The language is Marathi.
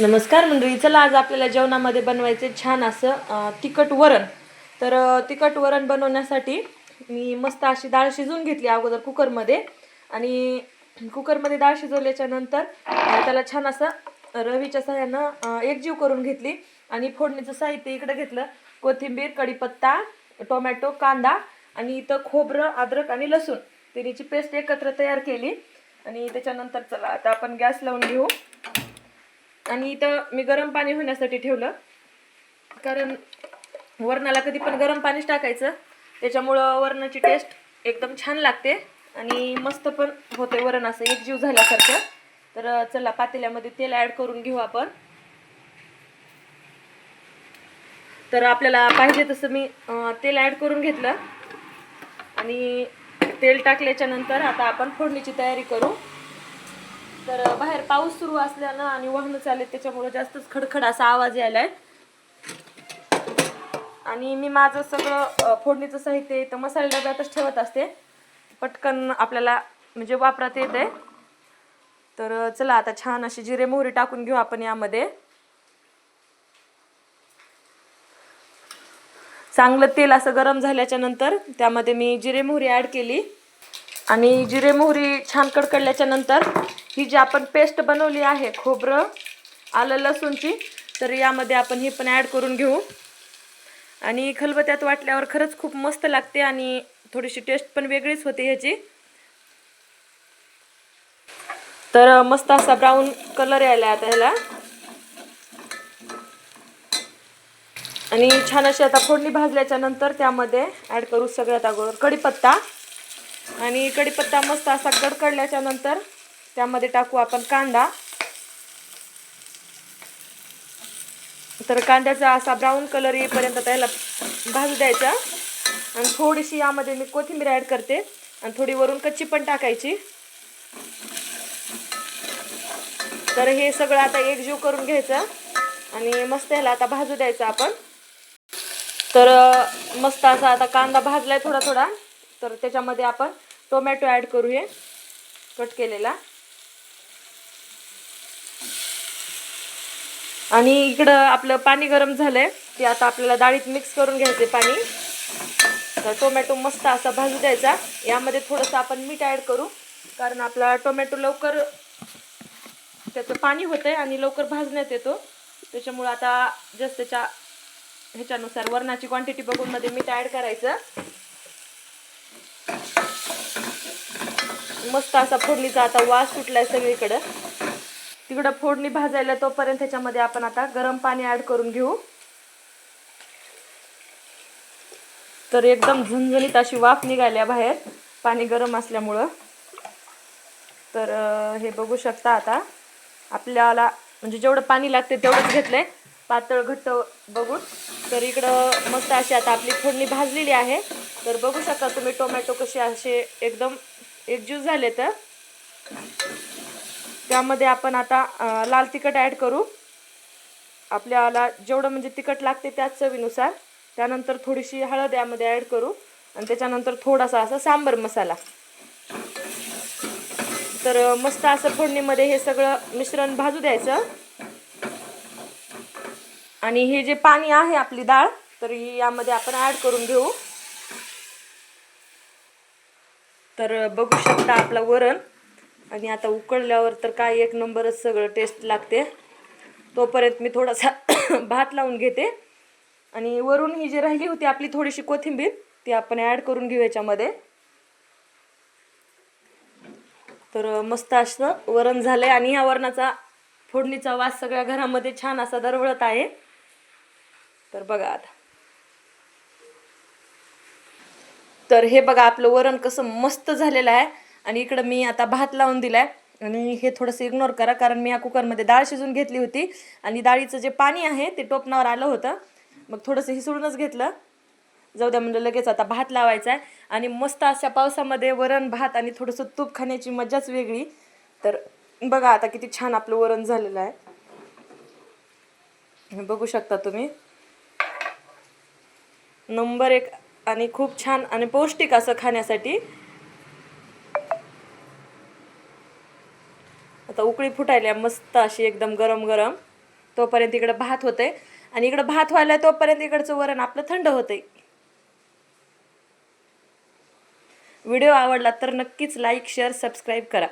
नमस्कार मंडळी चला आज आपल्याला जेवणामध्ये बनवायचे छान असं तिखट वरण. तर तिखट वरण बनवण्यासाठी मी मस्त अशी डाळ शिजवून घेतली अगोदर कुकरमध्ये. आणि कुकरमध्ये डाळ शिजवल्याच्या नंतर त्याला छान असं रवीच्या सहाय्यानं एकजीव करून घेतली. आणि फोडणीचं साहित्य इकडं घेतलं. कोथिंबीर कढीपत्ता टोमॅटो कांदा आणि इथं खोबरं अद्रक आणि लसूण. तिन्हीची पेस्ट एकत्र तयार केली. आणि त्याच्यानंतर चला आता आपण गॅस लावून घेऊ. आणि इथं मी गरम पाणी होण्यासाठी ठेवलं. कारण वरणाला कधी पण गरम पाणीच टाकायचं. त्याच्यामुळं वरणाची टेस्ट एकदम छान लागते. आणि मस्त पण होते वरण असं एकजीव झाल्यासारखं. तर चला पातेल्यामध्ये तेल ॲड करून घेऊ आपण. तर आपल्याला पाहिजे तसं मी तेल ॲड करून घेतलं. आणि तेल टाकल्याच्या नंतर आता आपण फोडणीची तयारी करू. तर बाहेर पाऊस सुरू असल्यानं आणि वाहनं चालेल त्याच्यामुळे जास्तच खडखड असा आवाज यायलाय. आणि मी माझं सगळं फोडणीचं साहित्य तर मसाले डब्यातच ठेवत असते. पटकन आपल्याला म्हणजे वापरात येते तर चला आता छान अशी जिरे मोहरी टाकून घेऊ आपण यामध्ये. चांगलं तेल असं गरम झाल्याच्यानंतर त्यामध्ये मी जिरे मोहरी ॲड केली. आणि जिरे मोहरी छान कडकडल्याच्या नंतर ही जी आपण पेस्ट बनवली आहे खोबरं आलं लसूणची तर यामध्ये आपण ही पण ॲड करून घेऊ. आणि खलबत्यात वाटल्यावर खरंच खूप मस्त लागते आणि थोडीशी टेस्ट पण वेगळीच होते ह्याची. तर मस्त असा ब्राऊन कलर यायला आता ह्याला. आणि छान अशी आता फोडणी भाजल्याच्या नंतर त्यामध्ये ॲड करू सगळ्यात अगोदर कढीपत्ता आणि कढीपत्ता मस्त असा कडकडल्याच्या नंतर त्यामध्ये टाकू आपण कांदा. तर कांद्याचा असा ब्राऊन कलर येईपर्यंत त्याला भाजू द्यायचा. आणि थोडीशी यामध्ये मी कोथिंबीर ॲड करते. आणि थोडी वरून कच्ची पण टाकायची. तर हे सगळं आता एकजीव करून घ्यायचं. आणि मस्त ह्याला आता भाजू द्यायचं आपण. तर मस्त असा आता कांदा भाजलाय थोडा थोडा तर त्याच्यामध्ये आपण टोमॅटो ॲड करूया. कट केलेला. आणि इकडं आपलं पाणी गरम झालंय. ते आता आपल्याला डाळीत मिक्स करून घ्यायचे पाणी. तर टोमॅटो मस्त असा भाजू द्यायचा. यामध्ये थोडंसं आपण मीठ ॲड करू. कारण आपला टोमॅटो लवकर त्याचं पाणी होतंय आणि लवकर भाजण्यात येतो. त्याच्यामुळं आता जस्ट त्याच्या ह्याच्यानुसार वरणाची क्वांटिटी बघून मध्ये मीठ ॲड करायचं. मस्त असा फोडणीचा आता वास सुटलाय सगळीकडं. तिकडं फोडणी भाजायला तोपर्यंत त्याच्यामध्ये आपण आता गरम पाणी ॲड करून घेऊ. तर एकदम झणझणीत अशी वाफ निघाल्या बाहेर पाणी गरम असल्यामुळं. तर हे बघू शकता आता. आपल्याला म्हणजे जेवढं पाणी लागते तेवढंच घेतलंय. पातळ घट्ट बघून. तर इकडं मस्त अशी आता आपली फोडणी भाजलेली आहे. तर बघू शकता तुम्ही टोमॅटो कसे असे एकदम एकजूट झाले तर? त्यामध्ये आपण आता लाल तिखट ॲड करू. आपल्याला जेवढं म्हणजे तिखट लागते त्याच चवीनुसार. त्यानंतर थोडीशी हळद यामध्ये ॲड करू. आणि त्याच्यानंतर थोडासा असा सांबर मसाला. तर मस्त असं फोडणीमध्ये हे सगळं मिश्रण भाजू द्यायचं. आणि हे जे पाणी आहे आपली डाळ तर ही यामध्ये आपण ॲड करून घेऊ. तर बघू शकता आपला वरण. आणि आता उकळल्यावर तर काय एक नंबरच सगळं टेस्ट लागते. तोपर्यंत मी थोडासा भात लावून घेते. आणि वरून ही जी राहिली होती आपली थोडीशी कोथिंबीर ती आपण ॲड करून घेऊ याच्यामध्ये. तर मस्त असं वरण झालं आहे आणि ह्या वरणाचा फोडणीचा वास सगळ्या घरामध्ये छान असा दरवळत आहे. तर बघा आता. तर हे बघा आपलं वरण कसं मस्त झालेलं आहे. आणि इकडं मी आता भात लावून दिलाय. आणि हे थोडंसं इग्नोर करा कारण मी या कुकरमध्ये डाळ शिजून घेतली होती. आणि डाळीचं जे पाणी आहे ते टोपणावर आलं होतं. मग थोडंसं हिसळूनच घेतलं. जाऊ द्या म्हणजे लगेच आता भात लावायचा आहे आणि मस्त अशा पावसामध्ये वरण भात आणि थोडंसं तूप खाण्याची मजाच वेगळी. तर बघा आता किती छान आपलं वरण झालेलं आहे. बघू शकता तुम्ही. नंबर एक आणि खूप छान आणि पौष्टिक असं खाण्यासाठी. आता उकळी फुटायला मस्त अशी एकदम गरम गरम. तोपर्यंत इकडं भात होतंय. आणि इकडं भात व्हायला तोपर्यंत इकडचं वरण आपलं थंड होतंय. व्हिडिओ आवडला तर नक्कीच लाईक शेअर सबस्क्राईब करा.